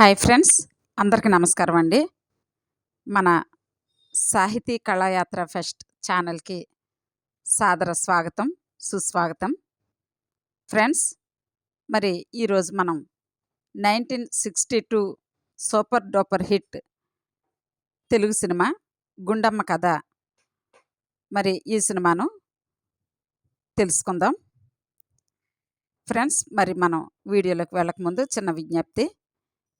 Hi friends అందరికీ నమస్కారం అండి. మన సాహితీ కళాయాత్ర ఫెస్ట్ ఛానల్కి సాదర స్వాగతం సుస్వాగతం. ఫ్రెండ్స్ మరి ఈరోజు మనం nineteen sixty two super duper hit Telugu cinema Gundamma Katha. మరి ఈ సినిమాను తెలుసుకుందాం. ఫ్రెండ్స్ మరి మనం వీడియోలోకి వెళ్ళకముందు చిన్న విజ్ఞప్తి.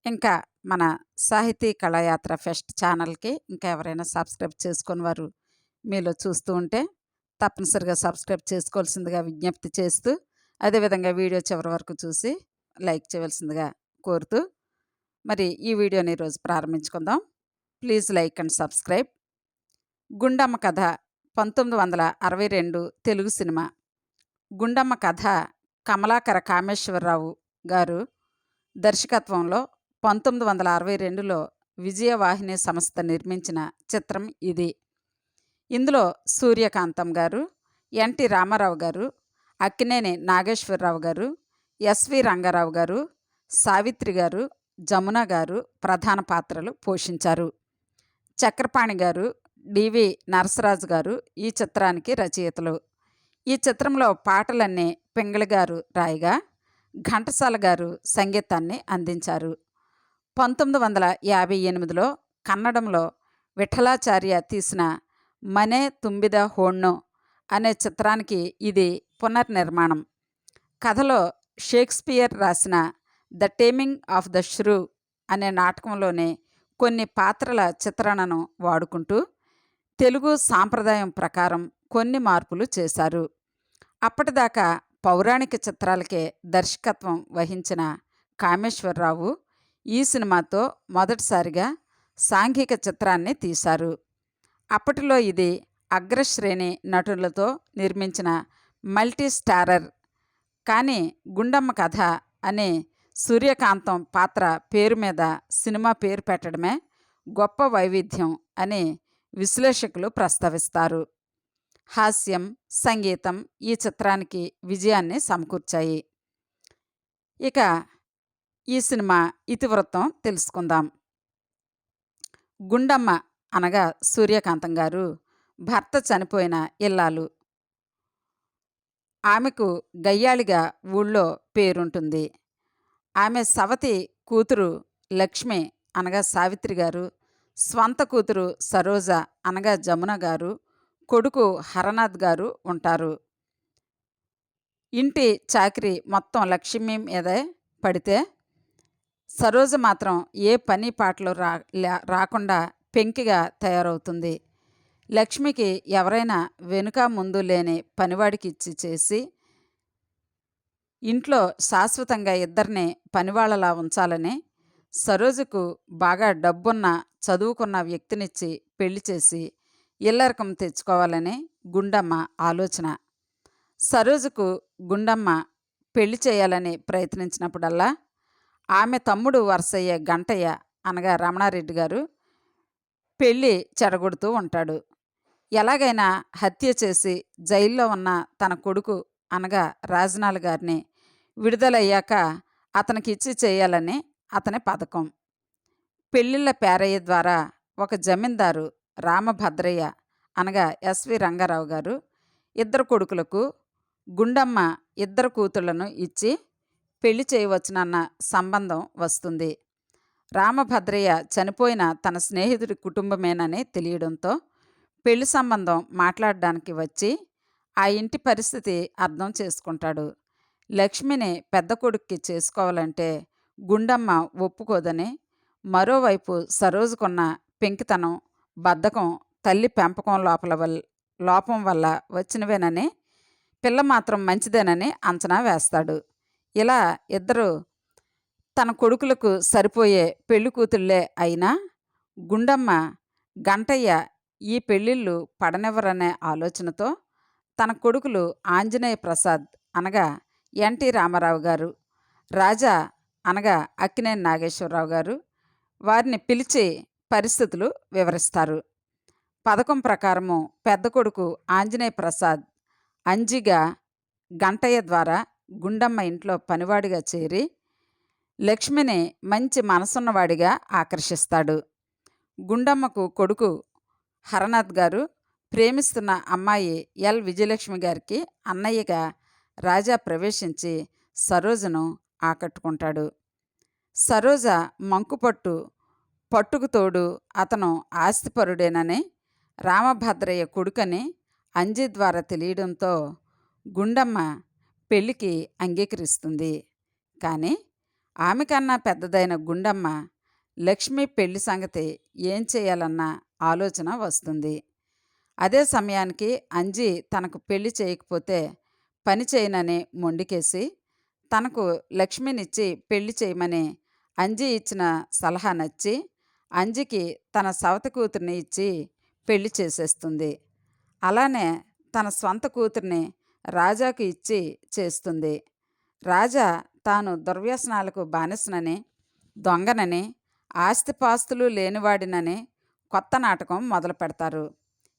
ఇంకా మన సాహితీ కళాయాత్ర ఫెస్ట్ ఛానల్కి ఇంకా ఎవరైనా సబ్స్క్రైబ్ చేసుకుని వారు మీలో చూస్తూ ఉంటే తప్పనిసరిగా సబ్స్క్రైబ్ చేసుకోవాల్సిందిగా విజ్ఞప్తి చేస్తూ అదేవిధంగా వీడియో చివరి వరకు చూసి లైక్ చేయవలసిందిగా కోరుతూ మరి ఈ వీడియోని ఈరోజు ప్రారంభించుకుందాం. Please like and subscribe. Gundamma Katha పంతొమ్మిది వందల అరవై రెండు తెలుగు సినిమా. గుండమ్మ కథ కమలాకర కామేశ్వరరావు గారు దర్శకత్వంలో పంతొమ్మిది వందల అరవై రెండులో విజయవాహిని సంస్థ నిర్మించిన చిత్రం ఇది. ఇందులో సూర్యకాంతం గారు ఎన్టీ రామారావు గారు అక్కినేని నాగేశ్వరరావు గారు ఎస్వి రంగారావు గారు సావిత్రి గారు జమున గారు ప్రధాన పాత్రలు పోషించారు. చక్రపాణి గారు డివి నరసరాజు గారు ఈ చిత్రానికి రచయితలు. ఈ చిత్రంలో పాటలన్నీ పింగళి గారు రాయిగా ఘంటసాల గారు సంగీతాన్ని అందించారు. పంతొమ్మిది వందల యాభై ఎనిమిదిలో కన్నడంలో విఠలాచార్య తీసిన మనే తుంబిద హోಣ್ಣు అనే చిత్రానికి ఇది పునర్నిర్మాణం. కథలో షేక్స్పియర్ రాసిన the taming of the shrew అనే నాటకంలోనే కొన్ని పాత్రల చిత్రణను వాడుకుంటూ తెలుగు సాంప్రదాయం ప్రకారం కొన్ని మార్పులు చేశారు. అప్పటిదాకా పౌరాణిక చిత్రాలకే దర్శకత్వం వహించిన కామేశ్వరరావు ఈ సినిమాతో మొదటిసారిగా సాంఘిక చిత్రాన్ని తీశారు. అప్పటిలో ఇది అగ్రశ్రేణి నటులతో నిర్మించిన మల్టీ స్టారర్ కానీ గుండమ్మ కథ అనే సూర్యకాంతం పాత్ర పేరు మీద సినిమా పేరు పెట్టడమే గొప్ప వైవిధ్యం అని విశ్లేషకులు ప్రస్తావిస్తారు. హాస్యం సంగీతం ఈ చిత్రానికి విజయాన్ని సమకూర్చాయి. ఇక ఈ సినిమా ఇతివృత్తం తెలుసుకుందాం. గుండమ్మ అనగా సూర్యకాంతం గారు భర్త చనిపోయిన ఇల్లాలు. ఆమెకు గయ్యాళిగా ఊళ్ళో పేరుంటుంది. ఆమె సవతి కూతురు లక్ష్మి అనగా సావిత్రి గారు స్వంత కూతురు సరోజ అనగా జమున గారు కొడుకు హరనాథ్ గారు ఉంటారు. ఇంటి చాకరీ మొత్తం లక్ష్మి మీదే పడితే సరోజ మాత్రం ఏ పని పాటలు రా రాకుండా పెంకిగా తయారవుతుంది. లక్ష్మికి ఎవరైనా వెనుక ముందు లేని పనివాడికి ఇచ్చి చేసి ఇంట్లో శాశ్వతంగా ఇద్దరిని పనివాళ్ళలా ఉంచాలని సరోజకు బాగా డబ్బున్న చదువుకున్న వ్యక్తినిచ్చి పెళ్ళి చేసి ఇల్లరకం తెచ్చుకోవాలని గుండమ్మ ఆలోచన. సరోజకు గుండమ్మ పెళ్ళి చేయాలని ప్రయత్నించినప్పుడల్లా ఆమె తమ్ముడు వరుసయ్యే గంటయ్య అనగా రమణారెడ్డి గారు పెళ్ళి చెడగొడుతూ ఉంటాడు. ఎలాగైనా హత్య చేసి జైల్లో ఉన్న తన కొడుకు అనగా రాజనాల్ గారిని విడుదలయ్యాక అతనికి ఇచ్చి చేయాలని అతని పథకం. పెళ్ళిళ్ళ పేరయ్య ద్వారా ఒక జమీందారు రామభద్రయ్య అనగా ఎస్వి రంగారావు గారు ఇద్దరు కొడుకులకు గుండమ్మ ఇద్దరు కూతుళ్ళను ఇచ్చి పెళ్ళి చేయవచ్చునన్న సంబంధం వస్తుంది. రామభద్రయ్య చనిపోయిన తన స్నేహితుడి కుటుంబమేనని తెలియడంతో పెళ్ళి సంబంధం మాట్లాడడానికి వచ్చి ఆ ఇంటి పరిస్థితి అర్థం చేసుకుంటాడు. లక్ష్మిని పెద్ద కొడుక్కి చేసుకోవాలంటే గుండమ్మ ఒప్పుకోదని మరోవైపు సరోజుకున్న పెంకితనం బద్ధకం తల్లి పెంపకం లోపల వల్ల లోపం వల్ల వచ్చినవేనని పిల్ల మాత్రం మంచిదేనని అంచనా వేస్తాడు. ఇలా ఇద్దరు తన కొడుకులకు సరిపోయే పెళ్ళి కూతుళ్ళే అయినా గుండమ్మ గంటయ్య ఈ పెళ్ళిళ్ళు పడనివ్వరనే ఆలోచనతో తన కొడుకులు ఆంజనేయ ప్రసాద్ అనగా ఎన్టీ రామారావు గారు రాజా అనగా అక్కినేని నాగేశ్వరరావు గారు వారిని పిలిచి పరిస్థితులు వివరిస్తారు. పథకం ప్రకారము పెద్ద కొడుకు ఆంజనేయ ప్రసాద్ అంజిగా గంటయ్య ద్వారా గుండమ్మ ఇంట్లో పనివాడిగా చేరి లక్ష్మిని మంచి మనసున్నవాడిగా ఆకర్షిస్తాడు. గుండమ్మకు కొడుకు హరనాథ్ గారు ప్రేమిస్తున్న అమ్మాయి ఎల్. విజయలక్ష్మి గారికి అన్నయ్యగా రాజా ప్రవేశించి సరోజను ఆకట్టుకుంటాడు. సరోజ మంకుపట్టు పట్టుకు తోడు అతను ఆస్తిపరుడేనని రామభద్రయ్య కొడుకని అంజీ ద్వారా తెలియడంతో గుండమ్మ పెళ్ళికి అంగీకరిస్తుంది. కానీ ఆమె కన్నా పెద్దదైన గుండమ్మ లక్ష్మి పెళ్ళి సంగతి ఏం చేయాలన్న ఆలోచన వస్తుంది. అదే సమయానికి అంజి తనకు పెళ్ళి చేయకపోతే పని చేయనని మొండికేసి తనకు లక్ష్మినిచ్చి పెళ్ళి చేయమని అంజి ఇచ్చిన సలహా నచ్చి అంజికి తన సవత కూతుర్ని ఇచ్చి పెళ్ళి చేసేస్తుంది. అలానే తన స్వంత కూతుర్ని రాజాకు ఇచ్చి చేస్తుంది. రాజా తాను దుర్వ్యసనాలకు బానిసనని దొంగనని ఆస్తిపాస్తులు లేనివాడినని కొత్త నాటకం మొదలు పెడతారు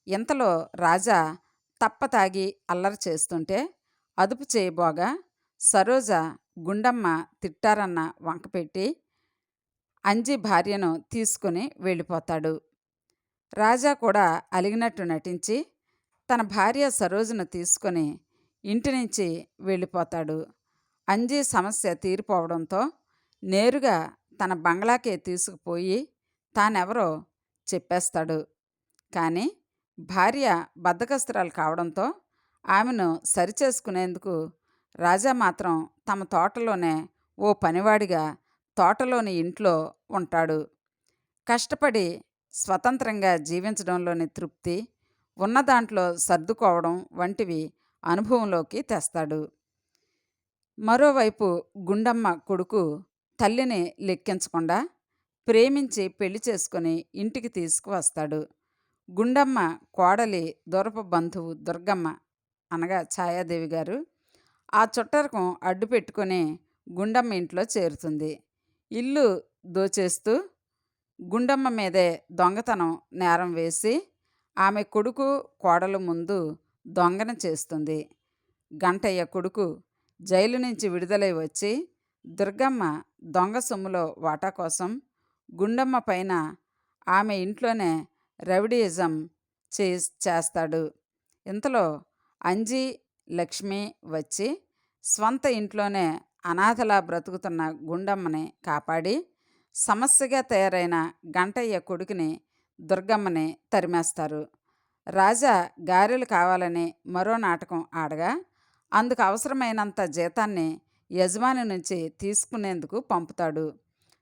ఇంతలో రాజా తప్ప తాగి అల్లరి చేస్తుంటే అదుపు చేయబోగా సరోజ గుండమ్మ తిట్టారన్న వంక పెట్టి అంజి భార్యను తీసుకుని వెళ్ళిపోతాడు. రాజా కూడా అలిగినట్టు నటించి తన భార్య సరోజను తీసుకొని ఇంటి నుంచి వెళ్ళిపోతాడు. అంజీ సమస్య తీరిపోవడంతో నేరుగా తన బంగ్లాకే తీసుకుపోయి తానెవరో చెప్పేస్తాడు. కానీ భార్య బద్దకస్తురాలు కావడంతో ఆమెను సరిచేసుకునేందుకు రాజా మాత్రం తమ తోటలోనే ఓ పనివాడిగా తోటలోని ఇంట్లో ఉంటాడు. కష్టపడి స్వతంత్రంగా జీవించడంలోని తృప్తి ఉన్న దాంట్లో సర్దుకోవడం వంటివి అనుభవంలోకి తెస్తాడు. మరోవైపు గుండమ్మ కొడుకు తల్లిని లెక్కించకుండా ప్రేమించి పెళ్ళి చేసుకుని ఇంటికి తీసుకువస్తాడు. గుండమ్మ కోడలి దూరపు బంధువు దుర్గమ్మ అనగా ఛాయాదేవి గారు ఆ చుట్టరకం అడ్డు పెట్టుకొని గుండమ్మ ఇంట్లో చేరుతుంది. ఇల్లు దోచేస్తూ గుండమ్మ మీదే దొంగతనం నేరం వేసి ఆమె కొడుకు కోడలు ముందు దొంగన చేస్తుంది. గంటయ్య కొడుకు జైలు నుంచి విడుదలై వచ్చి దుర్గమ్మ దొంగ సొమ్ములో వాటా కోసం గుండమ్మ పైన ఆమె ఇంట్లోనే రవిడియిజం చే చేస్తాడు. ఇంతలో అంజీ లక్ష్మి వచ్చి స్వంత ఇంట్లోనే అనాథలా బ్రతుకుతున్న గుండమ్మని కాపాడి సమస్యగా తయారైన గంటయ్య కొడుకుని దుర్గమ్మని తరిమేస్తారు. రాజా గారెలు కావాలని మరో నాటకం ఆడగా అందుకు అవసరమైనంత జీతాన్ని యజమాని నుంచి తీసుకునేందుకు పంపుతాడు.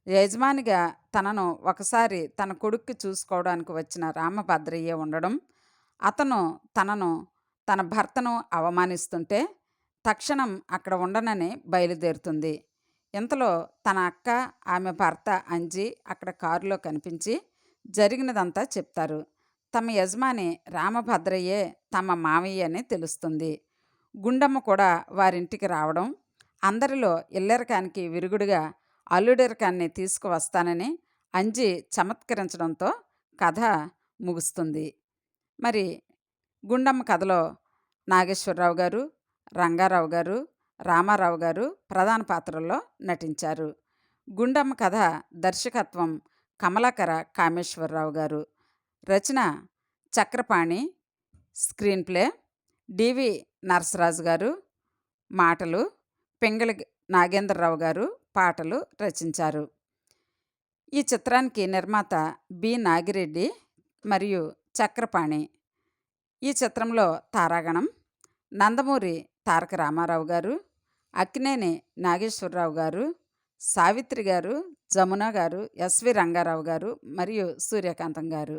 యజమానిగా తనను ఒకసారి తన కొడుక్కి చూసుకోవడానికి వచ్చిన రామభద్రయ్య ఉండడం అతను తనను తన భర్తను అవమానిస్తుంటే తక్షణం అక్కడ ఉండనని బయలుదేరుతుంది. ఇంతలో తన అక్క ఆమె భర్త అంజి అక్కడ కారులో కనిపించి జరిగినదంతా చెప్తారు. తమ యజమాని రామభద్రయ్యే తమ మామయ్య అని తెలుస్తుంది. గుండమ్మ కూడా వారింటికి రావడం అందరిలో ఇల్లరికానికి విరుగుడుగా అల్లుడెరకాన్ని తీసుకువస్తానని అంజి చమత్కరించడంతో కథ ముగుస్తుంది. మరి గుండమ్మ కథలో నాగేశ్వరరావు గారు రంగారావు గారు రామారావు గారు ప్రధాన పాత్రల్లో నటించారు. గుండమ్మ కథ దర్శకత్వం కమలాకర కామేశ్వరరావు గారు. రచన Chakrapani screenplay DV Narasaraju garu మాటలు పింగళి నాగేంద్రరావు గారు పాటలు రచించారు. ఈ చిత్రానికి నిర్మాత బి నాగిరెడ్డి మరియు చక్రపాణి. ఈ చిత్రంలో తారాగణం నందమూరి తారక రామారావు గారు అక్కినేని నాగేశ్వరరావు గారు సావిత్రి గారు జమున గారు ఎస్వి రంగారావు గారు మరియు సూర్యకాంతం గారు.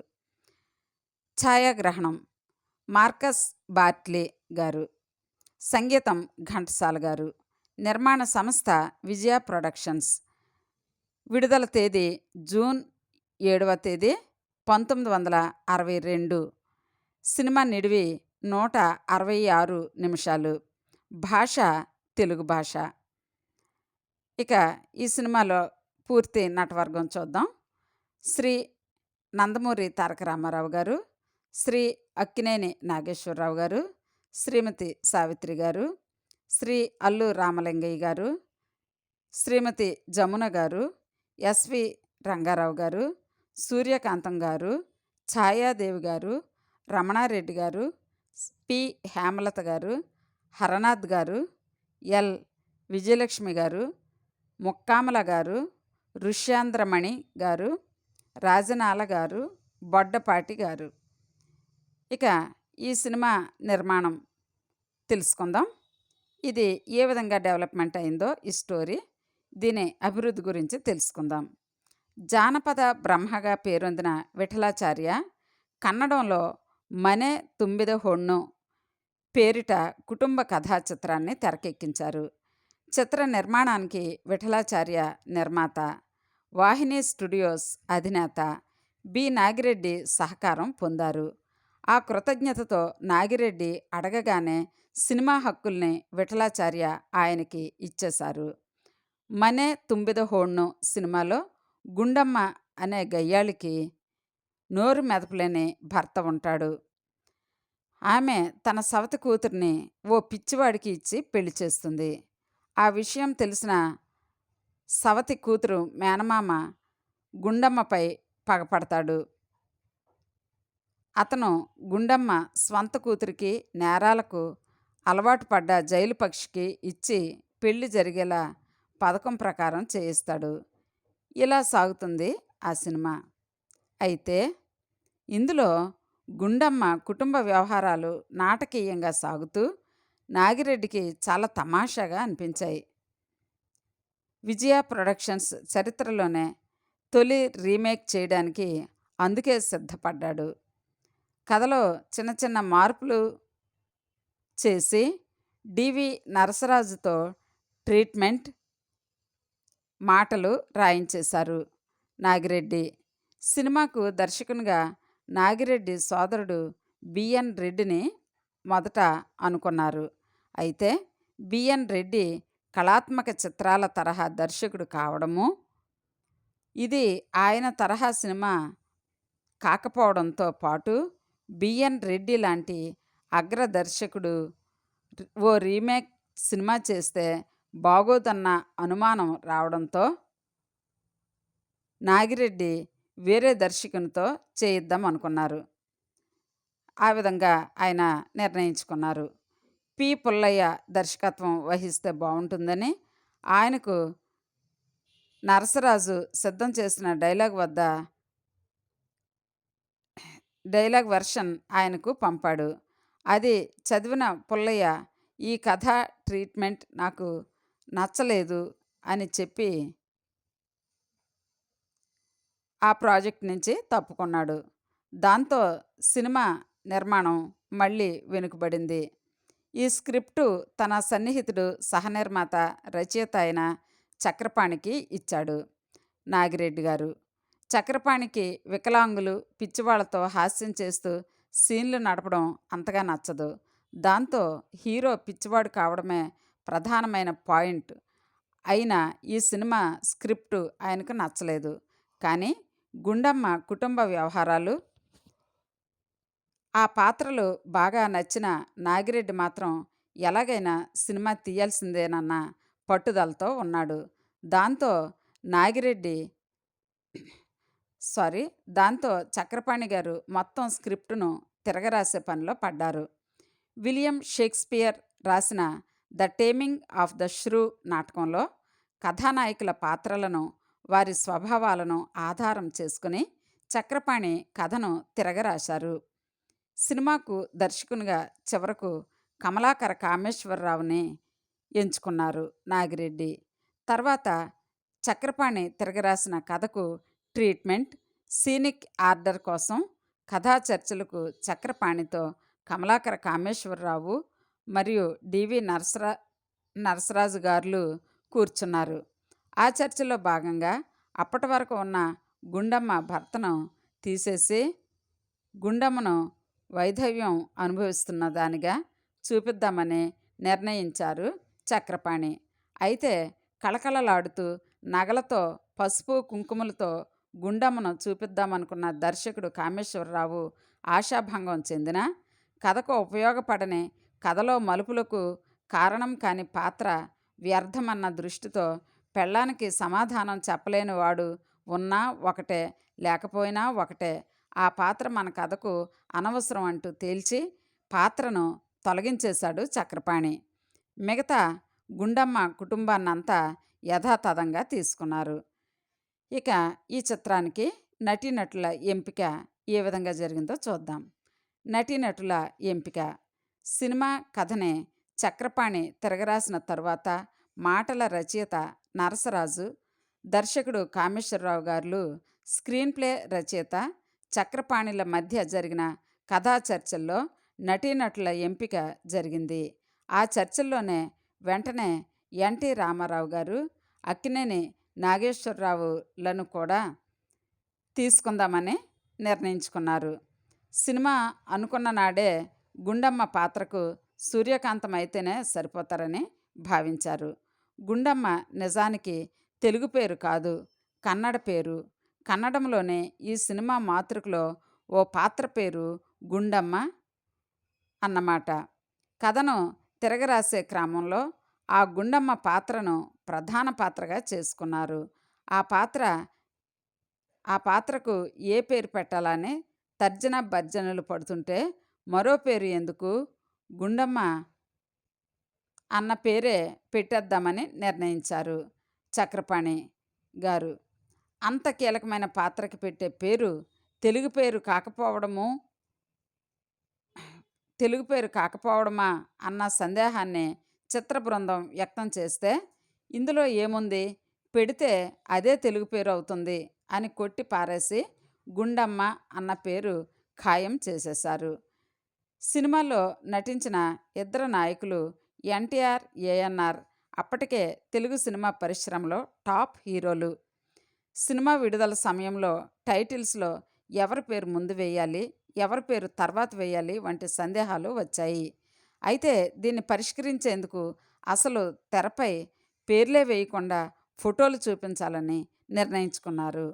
ఛాయాగ్రహణం. మార్కస్ బార్ట్లీ గారు. సంగీతం ఘంటసాల గారు. నిర్మాణ సంస్థ విజయ ప్రొడక్షన్స్. విడుదల తేదీ జూన్ ఏడవ తేదీ పంతొమ్మిది వందల అరవై రెండు. సినిమా నిడివి నూట అరవై ఆరు నిమిషాలు. భాష తెలుగు భాష. ఇక ఈ సినిమాలో పూర్తి నటవర్గం చూద్దాం. శ్రీ నందమూరి తారక రామారావు గారు శ్రీ అక్కినేని నాగేశ్వరరావు గారు శ్రీమతి సావిత్రి గారు శ్రీ అల్లు రామలింగయ్య గారు శ్రీమతి జమున గారు ఎస్వి రంగారావు గారు సూర్యకాంతం గారు ఛాయాదేవి గారు రమణారెడ్డి గారు పి హేమలత గారు హరనాథ్ గారు ఎల్ విజయలక్ష్మి గారు ముక్కామల గారు ఋష్యాంధ్రమణి గారు రాజనాల గారు బొడ్డపాటి గారు. ఇక ఈ సినిమా నిర్మాణం తెలుసుకుందాం. ఇది ఏ విధంగా డెవలప్మెంట్ అయిందో ఈ స్టోరీ. దీని అభివృద్ధి గురించి తెలుసుకుందాం. జానపద బ్రహ్మగా పేరొందిన విఠలాచార్య కన్నడంలో మనే తుంబిద హొಣ್ಣు పేరిట కుటుంబ కథా చిత్రాన్ని తెరకెక్కించారు. చిత్ర నిర్మాణానికి విఠలాచార్య నిర్మాత వాహిని స్టూడియోస్ అధినేత బి. నాగిరెడ్డి సహకారం పొందారు. ఆ కృతజ్ఞతతో నాగిరెడ్డి అడగగానే సినిమా హక్కుల్ని విఠలాచార్య ఆయనకి ఇచ్చేశారు. మనే తుంబిద హోణ్ణు సినిమాలో గుండమ్మ అనే గయ్యాళికి నోరు మెదపలేని భర్త ఉంటాడు. ఆమె తన సవతి కూతుర్ని ఓ పిచ్చివాడికి ఇచ్చి పెళ్ళి చేస్తుంది. ఆ విషయం తెలిసిన సవతి కూతురు మేనమామ గుండమ్మపై పగపడతాడు. అతను గుండమ్మ స్వంత కూతురికి నేరాలకు అలవాటు పడ్డ జైలు పక్షికి ఇచ్చి పెళ్ళి జరిగేలా పథకం ప్రకారం చేయిస్తాడు. ఇలా సాగుతుంది ఆ సినిమా. అయితే ఇందులో గుండమ్మ కుటుంబ వ్యవహారాలు నాటకీయంగా సాగుతూ నాగిరెడ్డికి చాలా తమాషాగా అనిపించాయి. విజయ ప్రొడక్షన్స్ చరిత్రలోనే తొలి రీమేక్ చేయడానికి అందుకే సిద్ధపడ్డాడు. కథలో చిన్న చిన్న మార్పులు చేసి డివి నరసరాజుతో ట్రీట్మెంట్ మాటలు రాయించేశారు నాగిరెడ్డి. సినిమాకు దర్శకునిగా నాగిరెడ్డి సోదరుడు బిఎన్ రెడ్డిని మొదట అనుకున్నారు. అయితే బిఎన్ రెడ్డి కళాత్మక చిత్రాల తరహా దర్శకుడు కావడము ఇది ఆయన తరహా సినిమా కాకపోవడంతో పాటు బిఎన్ రెడ్డి లాంటి అగ్ర దర్శకుడు ఓ రీమేక్ సినిమా చేస్తే బాగోదన్న అనుమానం రావడంతో నాగిరెడ్డి వేరే దర్శకునితో చేయిద్దాం అనుకున్నారు. ఆ విధంగా ఆయన నిర్ణయించుకున్నారు. పి. పుల్లయ్య దర్శకత్వం వహిస్తే బాగుంటుందని ఆయనకు నరసరాజు సిద్ధం చేసిన డైలాగ్ వద్ద డైలాగ్ వెర్షన్ ఆయనకు పంపాడు. అది చదివిన పుల్లయ్య ఈ కథ ట్రీట్మెంట్ నాకు నచ్చలేదు అని చెప్పి ఆ ప్రాజెక్ట్ నుంచి తప్పుకున్నాడు. దాంతో సినిమా నిర్మాణం మళ్ళీ వెనుకబడింది. ఈ స్క్రిప్టు తన సన్నిహితుడు సహనిర్మాత రచయిత అయిన చక్రపాణికి ఇచ్చాడు నాగిరెడ్డి గారు. చక్రపాణికి వికలాంగులు పిచ్చివాళ్ళతో హాస్యం చేస్తూ సీన్లు నడపడం అంతగా నచ్చదు. దాంతో హీరో పిచ్చివాడు కావడమే ప్రధానమైన పాయింట్. అయినా ఈ సినిమా స్క్రిప్ట్ ఆయనకు నచ్చలేదు. కానీ గుండమ్మ కుటుంబ వ్యవహారాలు ఆ పాత్రలు బాగా నచ్చిన నాగిరెడ్డి మాత్రం ఎలాగైనా సినిమా తీయాల్సిందేనన్న పట్టుదలతో ఉన్నాడు. దాంతో నాగిరెడ్డి సారీ. దాంతో చక్రపాణి గారు మొత్తం స్క్రిప్టును తిరగరాసే పనిలో పడ్డారు. విలియం షేక్స్పియర్ రాసిన the taming of the shrew నాటకంలో కథానాయకుల పాత్రలను వారి స్వభావాలను ఆధారం చేసుకుని చక్రపాణి కథను తిరగరాశారు. సినిమాకు దర్శకునిగా చివరకు కమలాకర కామేశ్వరరావుని ఎంచుకున్నారు నాగిరెడ్డి. తర్వాత చక్రపాణి తిరగరాసిన కథకు ట్రీట్మెంట్ సీనిక్ ఆర్డర్ కోసం కథా చర్చలకు చక్రపాణితో కమలాకర కామేశ్వరరావు మరియు డివి నరసరా నరసరాజు గారులు కూర్చున్నారు. ఆ చర్చలో భాగంగా అప్పటి వరకు ఉన్న గుండమ్మ భర్తను తీసేసి గుండమ్మను వైధవ్యం అనుభవిస్తున్న దానిగా చూపిద్దామని నిర్ణయించారు చక్రపాణి. అయితే కళకళలాడుతూ నగలతో పసుపు కుంకుమలతో గుండమ్మను చూపిద్దామనుకున్న దర్శకుడు కామేశ్వరరావు ఆశాభంగం చెందిన కథకు ఉపయోగపడని కథలో మలుపులకు కారణం కాని పాత్ర వ్యర్థమన్న దృష్టితో పెళ్ళానికి సమాధానం చెప్పలేని వాడు ఉన్నా ఒకటే లేకపోయినా ఒకటే. ఆ పాత్ర మన కథకు అనవసరం అంటూ తేల్చి పాత్రను తొలగించేశాడు చక్రపాణి. మిగతా గుండమ్మ కుటుంబాన్నంతా యథాతథంగా తీసుకున్నారు. ఇక ఈ చిత్రానికి నటీనటుల ఎంపిక ఏ విధంగా జరిగిందో చూద్దాం. నటీనటుల ఎంపిక. సినిమా కథనే చక్రపాణి తిరగరాసిన తర్వాత మాటల రచయిత నరసరాజు దర్శకుడు కామేశ్వరరావు గారు స్క్రీన్ ప్లే రచయిత చక్రపాణిల మధ్య జరిగిన కథా చర్చల్లో నటీనటుల ఎంపిక జరిగింది. ఆ చర్చల్లోనే వెంటనే ఎన్టీ రామారావు గారు అక్కినేని నాగేశ్వరరావులను కూడా తీసుకుందామని నిర్ణయించుకున్నారు. సినిమా అనుకున్న నాడే గుండమ్మ పాత్రకు సూర్యకాంతం అయితేనే సరిపోతారని భావించారు. గుండమ్మ నిజానికి తెలుగు పేరు కాదు కన్నడ పేరు. కన్నడంలోనే ఈ సినిమా మాతృకలో ఓ పాత్ర పేరు గుండమ్మ అన్నమాట. కథను తిరగరాసే క్రమంలో ఆ గుండమ్మ పాత్రను ప్రధాన పాత్రగా చేసుకున్నారు. ఆ పాత్ర ఆ పాత్రకు ఏ పేరు పెట్టాలని తర్జన భర్జనలు పడుతుంటే మరో పేరు ఎందుకు? గుండమ్మ అన్న పేరే పెట్టేద్దామని నిర్ణయించారు చక్రపాణి గారు. అంత కీలకమైన పాత్రకి పెట్టే పేరు తెలుగు పేరు కాకపోవడము తెలుగు పేరు కాకపోవడమా అన్న సందేహాన్ని చిత్ర బృందం వ్యక్తం చేస్తే ఇందులో ఏముంది? పెడితే అదే తెలుగు పేరు అవుతుంది అని కొట్టి పారేసి గుండమ్మ అన్న పేరు ఖాయం చేసేశారు. సినిమాలో నటించిన ఇద్దరు నాయకులు ఎన్టీఆర్ ఏఎన్ఆర్ అప్పటికే తెలుగు సినిమా పరిశ్రమలో టాప్ హీరోలు. సినిమా విడుదల సమయంలో టైటిల్స్లో ఎవరి పేరు ముందు వేయాలి ఎవరి పేరు తర్వాత వేయాలి వంటి సందేహాలు వచ్చాయి. అయితే దీన్ని పరిష్కరించేందుకు అసలు తెరపై పేర్లే వేయకుండా ఫోటోలు చూపించాలని నిర్ణయించుకున్నారు.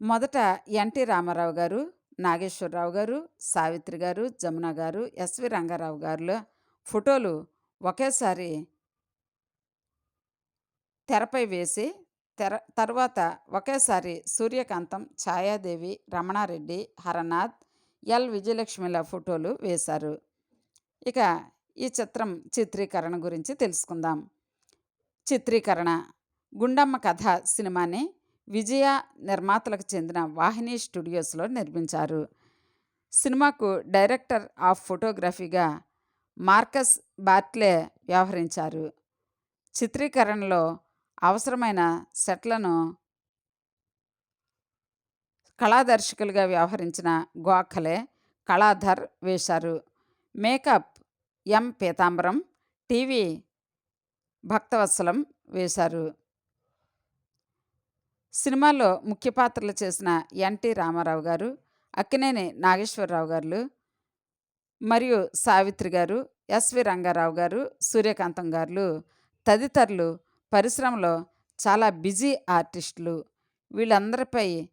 మొదట ఎన్టీ రామారావు గారు నాగేశ్వరరావు గారు సావిత్రి గారు జమున గారు ఎస్వి రంగారావు గారుల ఫోటోలు ఒకేసారి తెరపై వేసి తెర తర్వాత ఒకేసారి సూర్యకాంతం ఛాయాదేవి రమణారెడ్డి హరనాథ్ ఎల్. విజయలక్ష్మిల ఫోటోలు వేశారు. ఇక ఈ చిత్రం చిత్రీకరణ గురించి తెలుసుకుందాం. చిత్రీకరణ గుండమ్మ కథ సినిమాని విజయ నిర్మాతలకు చెందిన వాహిని స్టూడియోస్లో నిర్మించారు. సినిమాకు డైరెక్టర్ ఆఫ్ ఫోటోగ్రఫీగా మార్కస్ బార్ట్లే వ్యవహరించారు. చిత్రీకరణలో అవసరమైన సెట్లను కళాదర్శకులుగా వ్యవహరించిన గోఖలే కళాధర్ వేశారు. మేకప్ ఎం. పీతాంబరం టీవీ భక్తవత్సలం వేశారు. సినిమాలో ముఖ్య పాత్రలు చేసిన ఎన్టీ రామారావు గారు అక్కినేని నాగేశ్వరరావు గారు మరియు సావిత్రి గారు ఎస్వి రంగారావు గారు సూర్యకాంతం గారు తదితరులు పరిశ్రమలో చాలా బిజీ ఆర్టిస్టులు. వీళ్ళందరిపై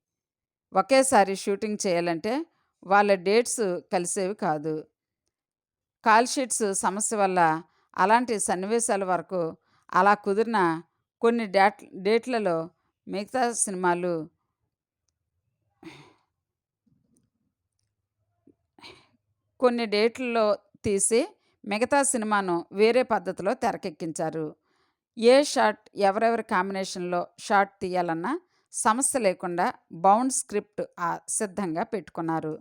ఒకేసారి షూటింగ్ చేయాలంటే వాళ్ళ డేట్స్ కలిసేవి కాదు. కాల్ షీట్స్ సమస్య వల్ల అలాంటి సన్నివేశాల వరకు అలా కుదిరిన కొన్ని డేట్ డేట్లలో మిగతా సినిమాలు కొన్ని డేట్లలో తీసి మిగతా సినిమాను వేరే పద్ధతిలో తెరకెక్కించారు. ఏ షాట్ ఎవరెవరి కాంబినేషన్లో షాట్ తీయాలన్నా సమస్య లేకుండా బౌండ్ స్క్రిప్ట్ సిద్ధంగా పెట్టుకున్నారు.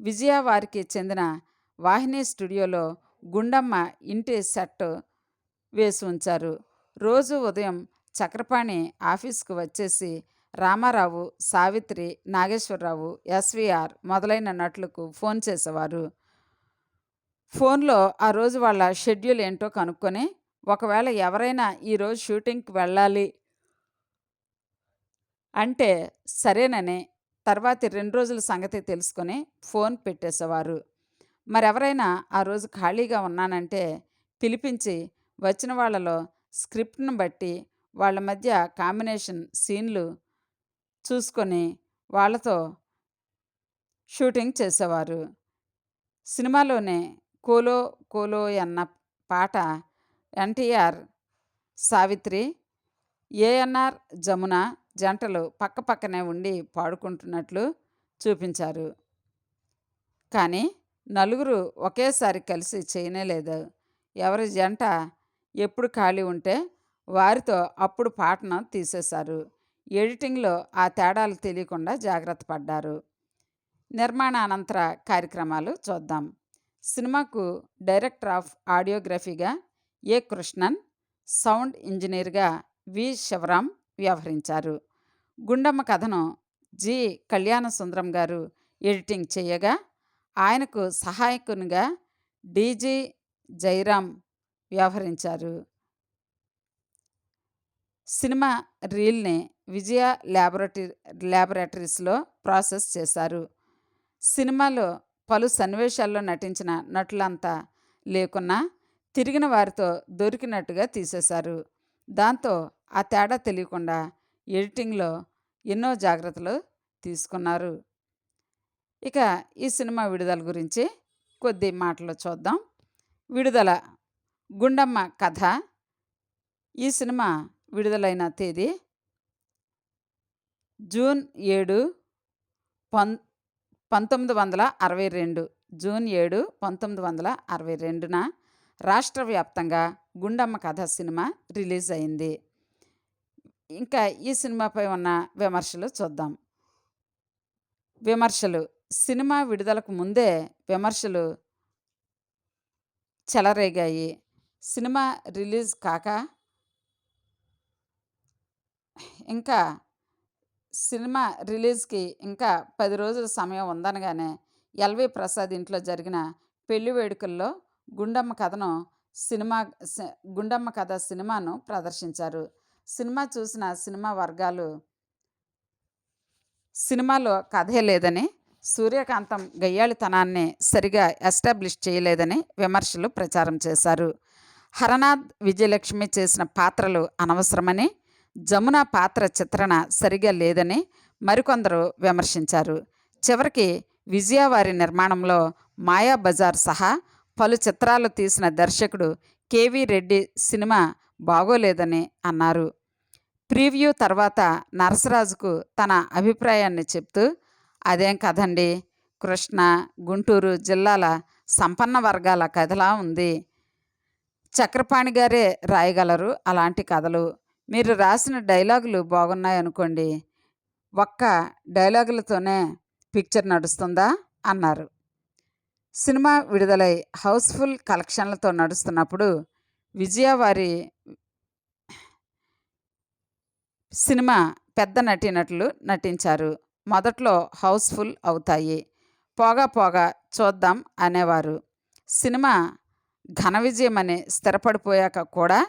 విజయ వారికి చెందిన వాహిని స్టూడియోలో గుండమ్మ ఇంటి సెట్ వేసి ఉంచారు. రోజు ఉదయం చక్రపాణి ఆఫీస్కు వచ్చేసి రామారావు సావిత్రి నాగేశ్వరరావు ఎస్విఆర్ మొదలైన నటులకు ఫోన్ చేసేవారు. ఫోన్లో ఆ రోజు వాళ్ళ షెడ్యూల్ ఏంటో కనుక్కొని ఒకవేళ ఎవరైనా ఈరోజు షూటింగ్కి వెళ్ళాలి అంటే సరేనని తర్వాతి రెండు రోజుల సంగతి తెలుసుకొని ఫోన్ పెట్టేసేవారు. మరెవరైనా ఆ రోజు ఖాళీగా ఉన్నానంటే పిలిపించి వచ్చిన వాళ్ళలో స్క్రిప్ట్ను బట్టి వాళ్ళ మధ్య కాంబినేషన్ సీన్లు చూసుకొని వాళ్ళతో షూటింగ్ చేసేవారు. సినిమాలోనే కోలో కోలో అన్న పాట ఎన్టీఆర్ సావిత్రి ఏఎన్ఆర్ జమున జంటలు పక్కపక్కనే ఉండి పాడుకుంటున్నట్లు చూపించారు. కానీ నలుగురు ఒకేసారి కలిసి చేయనేలేదు. ఎవరి జంట ఎప్పుడు ఖాళీ ఉంటే వారితో అప్పుడు పాటను తీసేశారు. ఎడిటింగ్లో ఆ తేడాలు తెలియకుండా జాగ్రత్త పడ్డారు. నిర్మాణ అనంతర కార్యక్రమాలు చూద్దాం. సినిమాకు డైరెక్టర్ ఆఫ్ ఆడియోగ్రఫీగా ఏ కృష్ణన్ సౌండ్ ఇంజనీర్గా వి శివరాం వ్యవహరించారు. గుండమ్మ కథను జి. కళ్యాణ సుందరం గారు ఎడిటింగ్ చేయగా ఆయనకు సహాయకునిగా డీజీ జైరాం వ్యవహరించారు. సినిమా రీల్ని విజయ ల్యాబొరేటరీ ల్యాబొరేటరీస్లో ప్రాసెస్ చేశారు. సినిమాలో పలు సన్నివేశాల్లో నటించిన నటులంతా లేకున్నా తిరిగిన వారితో దొరికినట్టుగా తీసేశారు. దాంతో ఆ తేడా తెలియకుండా ఎడిటింగ్లో ఎన్నో జాగ్రత్తలు తీసుకున్నారు. ఇక ఈ సినిమా విడుదల గురించి కొద్ది మాటలు చూద్దాం. విడుదల గుండమ్మ కథ. ఈ సినిమా విడుదలైన తేదీ జూన్ ఏడు పం పంతొమ్మిది వందల అరవై రెండు. జూన్ ఏడు పంతొమ్మిది వందల అరవై రెండున రాష్ట్ర వ్యాప్తంగా గుండమ్మ కథ సినిమా రిలీజ్ అయింది. ఇంకా ఈ సినిమాపై ఉన్న విమర్శలు చూద్దాం. విమర్శలు సినిమా విడుదలకు ముందే విమర్శలు చెలరేగాయి. సినిమా రిలీజ్ కాక ఇంకా సినిమా రిలీజ్కి ఇంకా పది రోజుల సమయం ఉందనగానే ఎల్వి ప్రసాద్ ఇంట్లో జరిగిన పెళ్ళి వేడుకల్లో గుండమ్మ కథను సినిమా గుండమ్మ కథ సినిమాను ప్రదర్శించారు. సినిమా చూసిన సినిమా వర్గాలు సినిమాలో కథే లేదని సూర్యకాంతం గయ్యాళితనాన్ని సరిగా ఎస్టాబ్లిష్ చేయలేదని విమర్శలు ప్రచారం చేశారు. హరనాథ్ విజయలక్ష్మి చేసిన పాత్రలు అనవసరమని జమున పాత్ర చిత్రణ సరిగా లేదని మరికొందరు విమర్శించారు. చివరికి విజయ వారి నిర్మాణంలో మాయా బజార్ సహా పలు చిత్రాలు తీసిన దర్శకుడు కేవీ రెడ్డి సినిమా బాగోలేదని అన్నారు. ప్రీవ్యూ తర్వాత నరసరాజుకు తన అభిప్రాయాన్ని చెప్తూ అదేం కథండి కృష్ణ గుంటూరు జిల్లాల సంపన్న వర్గాల కథలా ఉంది. చక్రపాణి గారే రాయగలరు అలాంటి కథలు. మీరు రాసిన డైలాగులు బాగున్నాయనుకోండి. ఒక్క డైలాగులతోనే పిక్చర్ నడుస్తుందా? అన్నారు. సినిమా విడుదలై హౌస్ఫుల్ కలెక్షన్లతో నడుస్తున్నప్పుడు విజయ వారి సినిమా పెద్ద నటీనటులు నటించారు. మొదట్లో హౌస్ఫుల్ అవుతాయి. పోగా పోగా చూద్దాం అనేవారు. సినిమా ఘన విజయమని స్థిరపడిపోయాక కూడా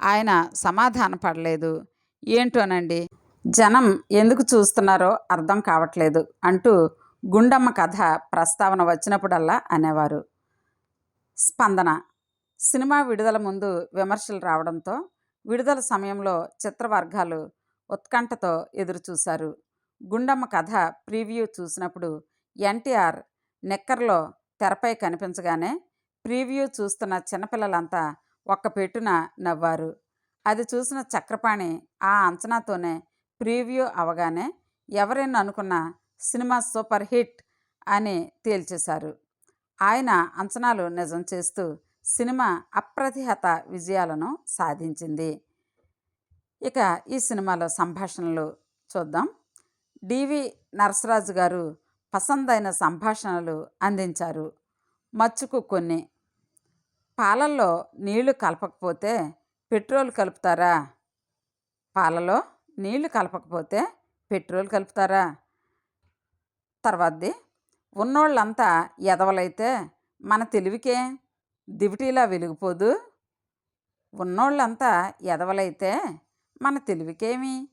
ఆయన సమాధాన పడలేదు. ఏంటోనండి? జనం ఎందుకు చూస్తున్నారో అర్థం కావట్లేదు అంటూ గుండమ్మ కథ ప్రస్తావన వచ్చినప్పుడల్లా అనేవారు. స్పందన. సినిమా విడుదల ముందు విమర్శలు రావడంతో విడుదల సమయంలో చిత్రవర్గాలు ఉత్కంఠతో ఎదురుచూశారు. గుండమ్మ కథ ప్రీవ్యూ చూసినప్పుడు ఎన్టీఆర్ నిక్కర్లో తెరపై కనిపించగానే ప్రీవ్యూ చూస్తున్న చిన్నపిల్లలంతా ఒక్క పెట్టున నవ్వారు. అది చూసిన చక్రపాణి ఆ అంచనాతోనే ప్రీవ్యూ అవగానే ఎవరైనా అనుకున్న సినిమా సూపర్ హిట్ అని తేల్చేశారు. ఆయన అంచనాలు నిజం చేస్తూ సినిమా అప్రతిహత విజయాలను సాధించింది. ఇక ఈ సినిమాలో సంభాషణలు చూద్దాం. డివి నరసరాజు గారు పసందైన సంభాషణలు అందించారు. మచ్చుకు కొన్ని. పాలల్లో నీళ్ళు కలపకపోతే పెట్రోల్ కలుపుతారా? పాలలో నీళ్ళు కలపకపోతే పెట్రోల్ కలుపుతారా? తర్వాతది ఉన్నోళ్ళంతా ఎదవలైతే మన తెలివికే దివిటీలా వెలిగిపోదు. ఉన్నోళ్ళంతా ఎదవలైతే మన తెలివికేమి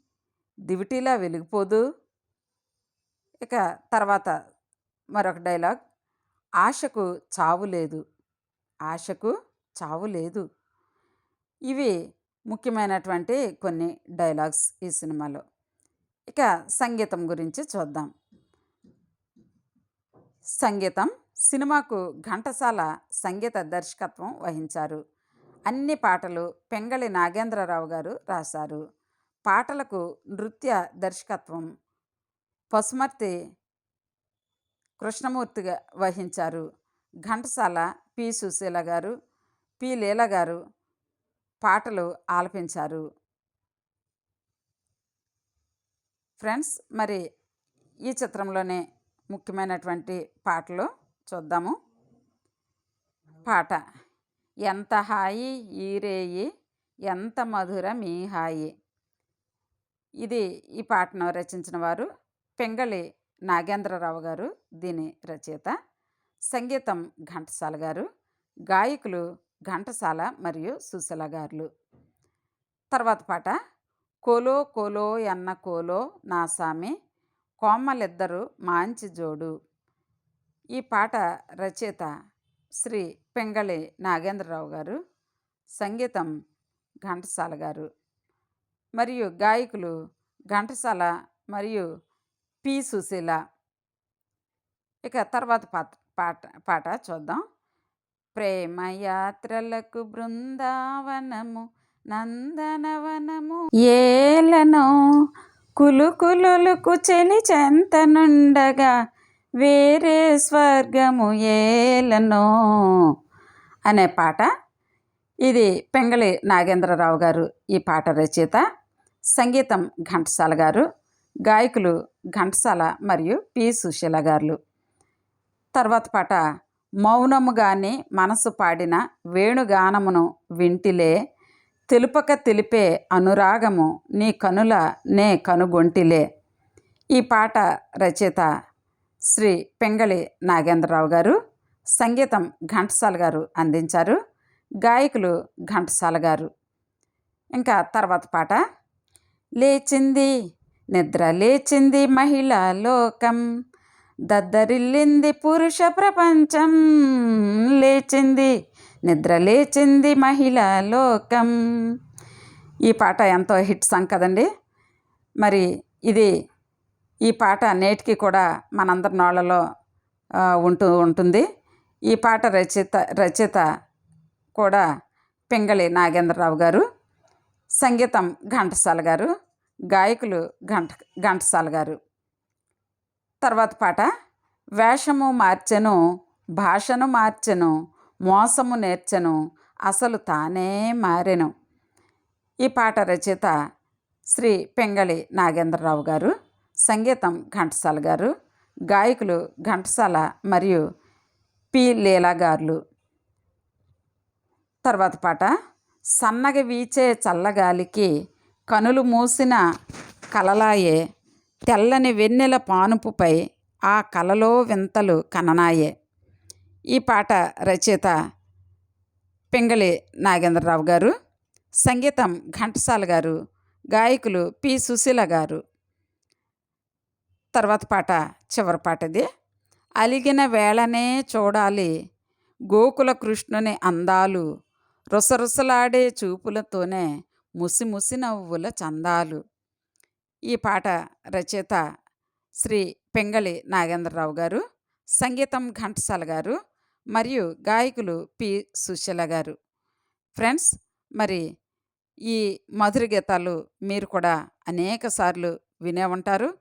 దివిటీలా వెలిగిపోదు. ఇక తర్వాత మరొక డైలాగ్ ఆశకు చావు లేదు ఆశకు చావు లేదు. ఇవి ముఖ్యమైనటువంటి కొన్ని డైలాగ్స్ ఈ సినిమాలో. ఇక సంగీతం గురించి చూద్దాం. సంగీతం సినిమాకు ఘంటసాల సంగీత దర్శకత్వం వహించారు. అన్ని పాటలు పెంగళి నాగేంద్రరావు గారు రాశారు. పాటలకు నృత్య దర్శకత్వం పసుమర్తి కృష్ణమూర్తిగా వహించారు. ఘంటసాల పి. సుశీల గారు పి. లీల గారు పాటలు ఆలపించారు. ఫ్రెండ్స్ మరి ఈ చిత్రంలోనే ముఖ్యమైనటువంటి పాటలు చూద్దాము. పాట ఎంత హాయి ఈరేయి ఎంత మధుర మీ హాయి ఇది ఈ పాటను రచించిన వారు పెంగళి నాగేంద్రరావు గారు దీని రచయిత. సంగీతం ఘంటసాల గారు. గాయకులు ఘంటసాల మరియు సుశల గారులు. తర్వాత పాట. కోలో కోలో ఎన్న కోలో నా సామి కోమలిద్దరు మాంచి జోడు. ఈ పాట రచయిత శ్రీ పెంగళి నాగేంద్రరావు గారు. సంగీతం ఘంటసాల గారు. మరియు గాయకులు ఘంటసాల మరియు పి సుశీల ఇక తర్వాత పాట పాట పాట చూద్దాం. ప్రేమయాత్రలకు బృందావనము నందనవనము ఏలనో కులుకులుకు చెలి చెంతనుండగా వేరే స్వర్గము ఏలనో అనే పాట. ఇది పెంగళి నాగేంద్రరావు గారు ఈ పాట రచయిత. సంగీతం ఘంటసాల గారు. గాయకులు ఘంటసాల మరియు పి. సుశీల గారులు. తర్వాత పాట మౌనముగాని మనసు పాడిన వేణుగానమును వింటిలే తెలుపక తెలిపే అనురాగము నీ కనుల నే కనుగొంటిలే. ఈ పాట రచయిత శ్రీ పెంగళి నాగేంద్రరావు గారు సంగీతం ఘంటసాల గారు అందించారు గాయకులు ఘంటసాల గారు. ఇంకా తర్వాత పాట లేచింది నిద్ర లేచింది మహిళా లోకం. దద్దరిల్లింది పురుష ప్రపంచం. లేచింది నిద్ర లేచింది మహిళా లోకం. ఈ పాట ఎంతో హిట్ సాంగ్ కదండి. మరి ఇది ఈ పాట నేటికి కూడా మనందరి నోళ్ళలో ఉంటూ ఉంటుంది. ఈ పాట రచయిత రచయిత కూడా పింగళి నాగేంద్రరావు గారు సంగీతం ఘంటసాల గారు. గాయకులు ఘంట ఘంటసాల గారు. తర్వాత పాట వేషము మార్చెను భాషను మార్చెను మోసము నేర్చెను అసలు తానే మారెను. ఈ పాట రచయిత శ్రీ పెంగళి నాగేంద్రరావు గారు సంగీతం ఘంటసాల గారు గాయకులు ఘంటసాల మరియు పి. లీలా గారులు. తర్వాత పాట సన్నగ వీచే చల్లగాలికి కనులు మూసిన కలలాయే తెల్లని వెన్నెల పానుపుపై ఆ కలలో వింతలు కననాయే. ఈ పాట రచయిత పింగళి నాగేంద్రరావు గారు సంగీతం ఘంటసాల గారు గాయకులు పి. సుశీల గారు. తర్వాత పాట చివరి పాటది. అలిగిన వేళనే చూడాలి గోకుల కృష్ణుని అందాలు రుసరుసలాడే చూపులతోనే ముసి ముసి నవ్వుల చందాలు. ఈ పాట రచయిత శ్రీ పెంగళి నాగేంద్రరావు గారు సంగీతం ఘంటసాల గారు మరియు గాయకులు పి. సుశీల గారు. ఫ్రెండ్స్ మరి ఈ మధుర గీతాలు మీరు కూడా అనేక సార్లు వినే ఉంటారు.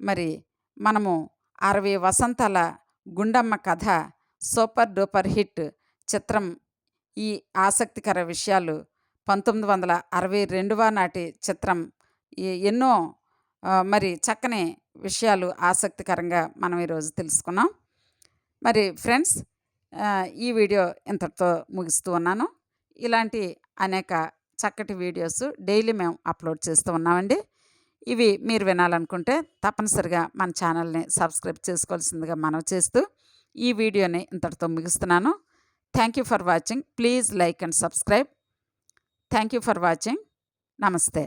మరి మనము అరవై వసంతాల గుండమ్మ కథ సూపర్ డూపర్ హిట్ చిత్రం ఈ ఆసక్తికర విషయాలు పంతొమ్మిది వందల అరవై రెండవ నాటి చిత్రం. ఎన్నో మరి చక్కని విషయాలు ఆసక్తికరంగా మనం ఈరోజు తెలుసుకున్నాం. మరి ఫ్రెండ్స్ ఈ వీడియో ఇంతటితో ముగిస్తూ ఉన్నాను. ఇలాంటి అనేక చక్కటి వీడియోస్ డైలీ మేము అప్లోడ్ చేస్తూ ఉన్నామండి. ఇవి మీరు వినాలనుకుంటే తప్పనిసరిగా మన ఛానల్ని సబ్స్క్రైబ్ చేసుకోవాల్సిందిగా మనం చేస్తూ ఈ వీడియోని ఇంతటితో ముగిస్తున్నాను. Thank you for watching. Please like and subscribe. Thank you for watching నమస్తే